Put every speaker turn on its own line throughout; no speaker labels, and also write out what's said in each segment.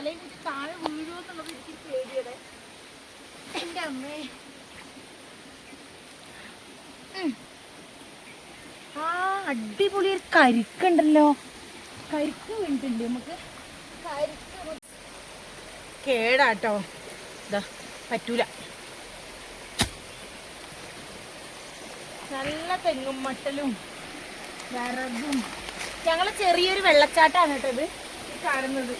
തലയിൽ വെച്ച് താഴെ വീഴുമോ എന്നുള്ളത് എനിക്ക് പേടിയുടെ എന്റെ അമ്മേ. ആ അടിപൊളി ഒരു കരിക്കുണ്ടല്ലോ. കരിക്ക് വീണിട്ടുണ്ട് നമുക്ക്. കരിക്ക് കേടാട്ടോ. ഇതാ പറ്റൂല. നല്ല തെങ്ങും മട്ടലും വിറകും. ഞങ്ങൾ ചെറിയൊരു വെള്ളച്ചാട്ടാണ് കേട്ടത് കാണുന്നത്.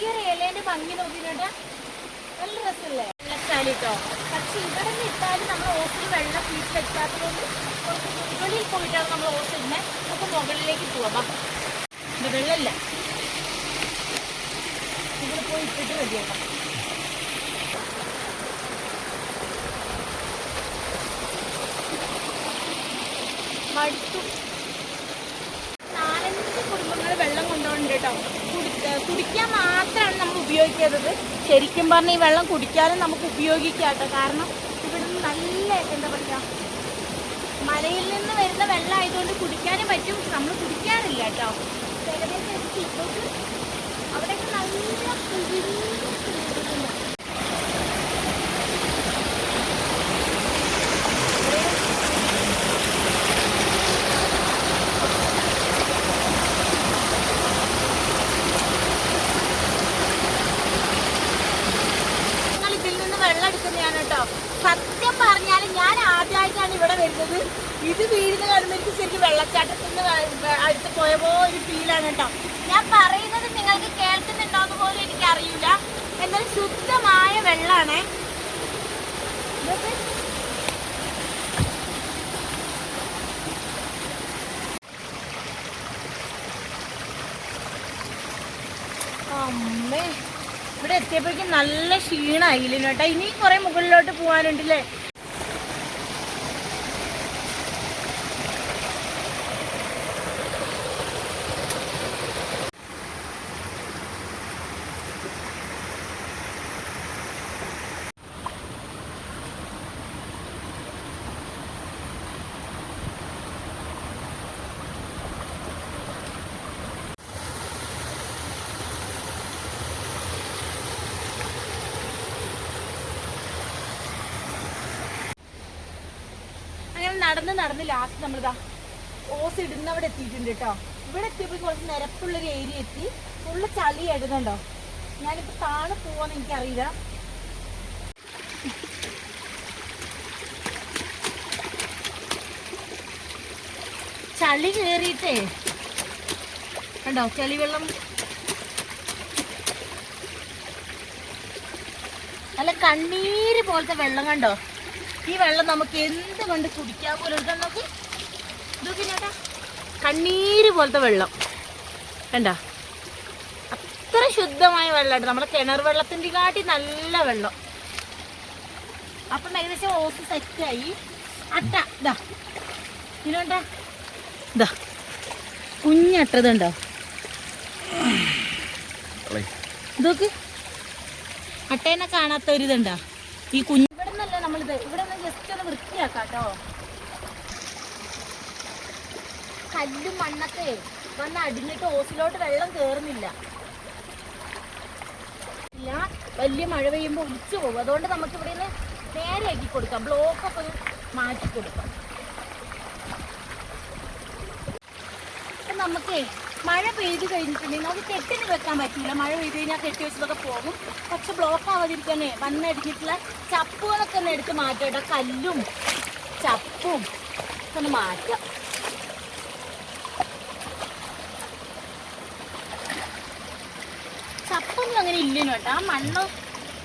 ഈ ഒരു ഇലേന്റെ ഭംഗി നോക്കിട്ടാ നല്ല രസമല്ലേ? വെള്ളച്ചാലി കേട്ടോ പക്ഷെ ഇവിടെ നിന്ന് ഇട്ടാലും നമ്മൾ ഓസിൽ വെള്ളം വീട്ടിൽ വെക്കാത്തതുകൊണ്ട് കുറച്ച് മുകളിൽ പോയിട്ടാണ് നമ്മൾ ഓസ് ഇടുന്നത് നമുക്ക് മുകളിലേക്ക് പോവാം. വെള്ളമില്ല. ഇവിടെ പോയി ഇട്ടിട്ട് റെഡിയാക്കാം മടുത്തു. നാലഞ്ച് കുടുംബങ്ങൾ വെള്ളം കൊണ്ടുപോകുന്നുണ്ട് കേട്ടോ കുടിക്കാൻ മാത്രമാണ് നമ്മൾ ഉപയോഗിക്കുന്നത് ശരിക്കും പറഞ്ഞാൽ ഈ വെള്ളം കുടിക്കാനും നമുക്ക് ഉപയോഗിക്കാം കേട്ടോ കാരണം ഇവിടുന്ന് നല്ല എന്താ പറയുക മലയിൽ നിന്ന് വരുന്ന വെള്ളം ആയതുകൊണ്ട് കുടിക്കാനും പറ്റും. നമ്മൾ കുടിക്കാറില്ല കേട്ടോ. ഏകദേശം അവിടെയൊക്കെ നല്ല കുളിർന്ന കുളിരുണ്ട്. ഞങ്ങൾ ഇതിൽ നിന്ന് വെള്ളം എടുക്കുന്നതാണ് കേട്ടോ സത്യം പറഞ്ഞാൽ ഞാൻ ആദ്യമായിട്ടാണ് ഇവിടെ വരുന്നത്. ഇത് വീഴുന്ന കാണുമ്പോൾ എനിക്ക് ശരിക്കും വെള്ളച്ചാട്ടത്തിൽ നിന്ന് വ- വ- അടുത്ത് പോയപ്പോ ഒരു ഫീലാണ് കേട്ടോ. ഞാൻ പറയുന്നത് നിങ്ങൾക്ക് കേൾക്കുന്നുണ്ടോ എന്ന് പോലും എനിക്ക് അറിയില്ല എന്നാൽ ശുദ്ധമായ വെള്ളാണേ. അമ്മേ ഇവിടെ എത്തിയപ്പോഴേക്കും നല്ല ക്ഷീണായില്ല കേട്ടോ. ഇനിയും കുറെ മുകളിലോട്ട് പോകാനുണ്ടല്ലേ അങ്ങനെ നടന്ന് നടന്ന് ലാസ്റ്റ് നമ്മളിതാ ഓസ് ഇടുന്നവിടെ എത്തിയിട്ടുണ്ട് കേട്ടോ ഇവിടെ എത്തിയപ്പോൾ കുറച്ച് നിരപ്പുള്ളൊരു ഏരിയ എത്തി. ഫുള്ള് ചളി ഇടുന്നുണ്ടോ? ഞാനിപ്പോ താണു പോവാന്ന് എനിക്കറിയില്ല. ചളി കേറിയിട്ടേ. കണ്ടോ? ചളി വെള്ളം നല്ല കണ്ണീര് പോലത്തെ വെള്ളം കണ്ടോ? ഈ വെള്ളം നമുക്ക് എന്ത് കൊണ്ട് കുടിക്കാൻ പോലും എടുക്കാൻ നോക്ക്? കണ്ണീര് പോലത്തെ വെള്ളം. കണ്ടോ? അത്ര ശുദ്ധമായ വെള്ളമാണ് നമ്മളെ കിണർ വെള്ളത്തിന്റെ കാട്ടി നല്ല വെള്ളം. അപ്പം ഏകദേശം ഓസ് സെറ്റായി. അട്ട ഇതാ ഇതിനുണ്ടാ ഇതാ കുഞ്ഞട്ടതുണ്ടോ ഇതൊക്കെ അട്ടേനെ കാണാത്ത ഒരു ഇതുണ്ടാ ഈ കുഞ്ഞ് നിന്നല്ല നമ്മളിത് ഇവിടെ നിന്ന് ജസ്റ്റ് ഒന്ന് വൃത്തിയാക്കാം കേട്ടോ കല്ലും മണ്ണൊക്കെ വന്ന് അടിഞ്ഞിട്ട് ഓസിലോട്ട് വെള്ളം കേറുന്നില്ല. ഇല്ല വലിയ മഴ പെയ്യുമ്പോൾ ഒലിച്ചു പോകും. അതുകൊണ്ട് നമുക്ക് ഇവിടെ നിന്ന് നേരെയാക്കി കൊടുക്കാം. ബ്ലോക്ക് ഒക്കെ ഒന്ന് മാറ്റി കൊടുക്കാം. നമുക്ക് മഴ പെയ്ത് കഴിഞ്ഞിട്ടുണ്ടെങ്കിൽ നമുക്ക് കെട്ടിന് വെക്കാൻ പറ്റില്ല. മഴ പെയ്ത് കഴിഞ്ഞാൽ കെട്ടി വെച്ചതൊക്കെ പോകും. പക്ഷെ ബ്ലോക്ക് ആവാതിരിക്കാനേ വന്നടിഞ്ഞിട്ടുള്ള ചപ്പുകളൊക്കെ ഒന്ന് എടുത്ത് മാറ്റാം കേട്ടോ കല്ലും ചപ്പും ഒന്ന് മാറ്റാം. ചപ്പൊന്നും അങ്ങനെ ഇല്ലേനു കേട്ടോ. ആ മണ്ണ്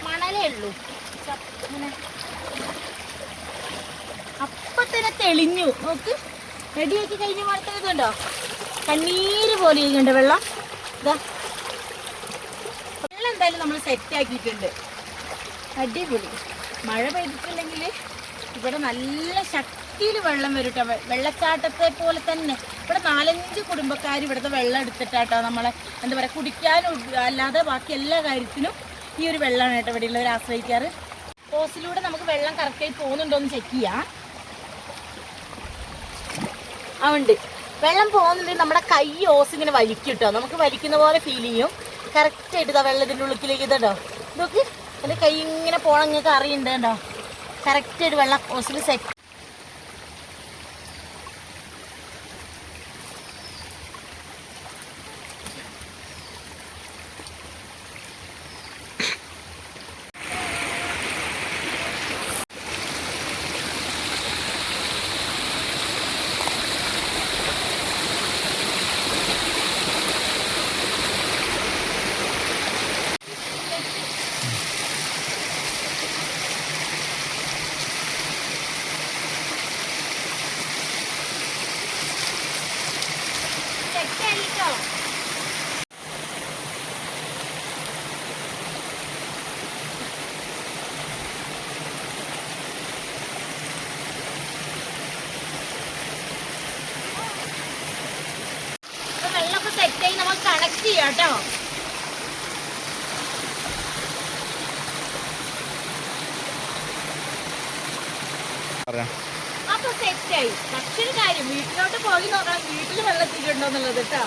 മണലേ ഉള്ളൂ. ചപ്പിങ്ങനെ അപ്പൊ തന്നെ തെളിഞ്ഞു. നോക്ക്. റെഡിയാക്കി കഴിഞ്ഞ് മരത്തതുണ്ടോ കണ്ണീര് പോലെ ഇരിക്കുന്നുണ്ട് വെള്ളം. ഇതാ വെള്ളം എന്തായാലും നമ്മൾ സെറ്റ് ആക്കിയിട്ടുണ്ട്. അടിപൊളി. മഴ പെയ്തിട്ടുണ്ടെങ്കിൽ ഇവിടെ നല്ല ശക്തിയിൽ വെള്ളം വരും ട്ടോ. വെള്ളച്ചാട്ടത്തെ പോലെ തന്നെ. ഇവിടെ നാലഞ്ച് കുടുംബക്കാർ ഇവിടുത്തെ വെള്ളം എടുത്തിട്ടാട്ടോ നമ്മളെ എന്താ പറയുക കുടിക്കാനും അല്ലാതെ ബാക്കി എല്ലാ കാര്യത്തിനും ഈ ഒരു വെള്ളമാണ് കേട്ടോ ഇവിടെ ഉള്ളവർ ആശ്രയിക്കാറ്. ഹോസിലൂടെ നമുക്ക് വെള്ളം കറക്റ്റായി പോകുന്നുണ്ടോ എന്ന് ചെക്ക് ചെയ്യാം. ആ ഉണ്ട്. വെള്ളം പോകുന്നുണ്ടെങ്കിൽ നമ്മുടെ കൈ ഓസ് ഇങ്ങനെ വലിക്കും കേട്ടോ നമുക്ക് വലിക്കുന്ന പോലെ ഫീൽ ചെയ്യും. കറക്റ്റ് ആയിട്ട് ഇതാ വെള്ളത്തിന്റെ ഉള്ളിലേക്ക് ഇതുണ്ടോ? നോക്ക് എന്റെ കൈ ഇങ്ങനെ പോകണം നിങ്ങൾക്ക് അറിയണ്ടോ കേട്ടോ കറക്റ്റ് ആയിട്ട് വെള്ളം ഓസിൽ സെറ്റ് ആയിട്ടോ ഇപ്പൊ വെള്ളമൊക്കെ സെറ്റായി ചെയ്യാം കേട്ടോ അപ്പൊ സെറ്റായി പക്ഷേ ഒരു കാര്യം വീട്ടിലോട്ട് പോയി നോക്കണം. വീട്ടിൽ വെള്ളം എത്തിയിട്ടുണ്ടോ എന്നുള്ളത് കേട്ടോ.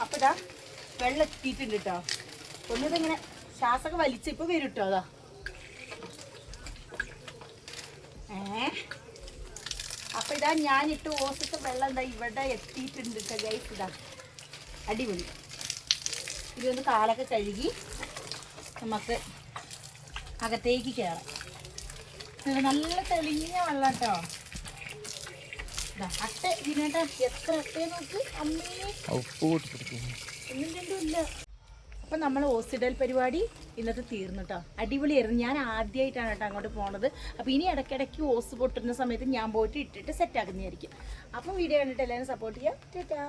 അപ്പൊ ഇതാ വെള്ളം എത്തിയിട്ടുണ്ട് കേട്ടോ ഒന്നിതിങ്ങനെ ശ്വാസമൊക്കെ വലിച്ച് ഇപ്പൊ വരും കേട്ടോ അതാ. ഏ? അപ്പൊ ഇതാ ഞാനിട്ട് ഓസിട്ട് വെള്ളം എന്താ ഇവിടെ എത്തിയിട്ടുണ്ട് കേട്ടോ ഗൈസ് ഇതാ. അടിപൊളി. ഇതൊന്ന് കാലൊക്കെ കഴുകി നമുക്ക് അകത്തേക്ക് കയറാം നല്ല തെളിഞ്ഞ വെള്ളം കേട്ടോ അട്ട ഇതിനേട്ടാ എത്ര അട്ടയെ നോക്ക്? അമ്മേ. ഒന്നും അപ്പം നമ്മൾ ഹോസ്പിറ്റൽ പരിപാടി ഇന്നത്തെ തീർന്നു കേട്ടോ അടിപൊളിയായിരുന്നു. ഞാൻ ആദ്യമായിട്ടാണ് കേട്ടോ അങ്ങോട്ട് പോണത്. അപ്പോൾ ഇനി ഇടയ്ക്കിടയ്ക്ക് ഹോസ് പൊട്ടുന്ന സമയത്ത് ഞാൻ പോയിട്ട് ഇട്ടിട്ട് സെറ്റ് ആക്കുന്നതായിരിക്കും. അപ്പം വീഡിയോ കണ്ടിട്ട് എല്ലാവരും സപ്പോർട്ട് ചെയ്യാം. ടാറ്റാ.